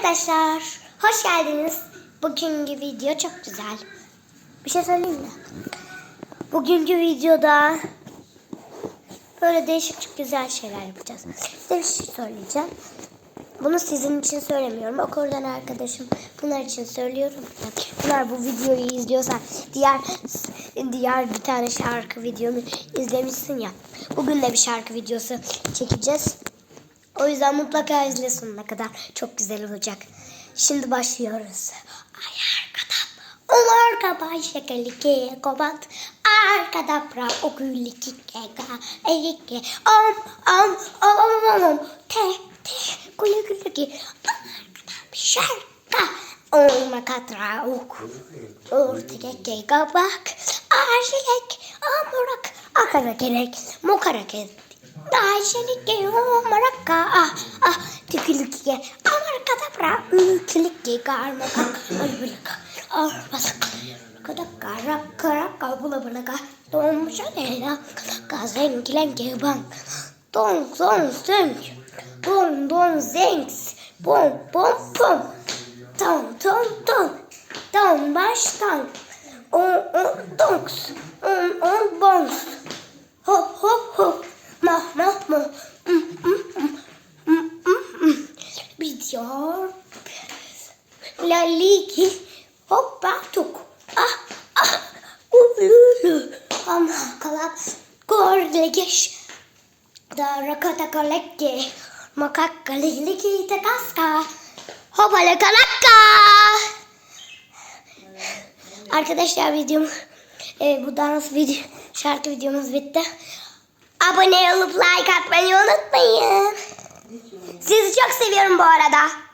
arkadaşlar. Hoş geldiniz. Bugünkü video çok güzel. Bir şey söyleyeyim mi? Bugünkü videoda böyle değişik güzel şeyler yapacağız. Size bir şey söyleyeceğim. Bunu sizin için söylemiyorum. Okuldan arkadaşım bunlar için söylüyorum. Bunlar bu videoyu izliyorsa diğer diğer bir tane şarkı videomu izlemişsin ya. Bugün de bir şarkı videosu çekeceğiz. O yüzden mutlaka izle sonuna kadar. Çok güzel olacak. Şimdi başlıyoruz. Ay arkada. O arkada şekeri ke kobat. Arkada pra o güliki keka. Erike. Om om om om om. Te te kuyu kuyu ki. Arkada bir şarkı. Olma katra ok. Ortaya ke kabak. Arşilek. Amurak. Akara gerek. Mokara gerek. Ayşelik o maraka. Ah ah tükülük ye amaraka da bra ülkülük ye karma kak albülük arpas kada kara kara kabula bulaga tom şanela kazen kilen ke bang ton son sönk don don zenks bom bom bom ton ton ton. Ton baştan on on donks on on bonks Bitiyor. La ligi hoppa tuk. Ah ah ululu. Ama kalap gorlegeş. Da rakata kaleke. Makakka ligi takaska. Hopale kalakka. Arkadaşlar videom e, bu dans video şarkı videomuz bitti. Abone olup like atmayı unutmayın. Çok seviyorum bu arada.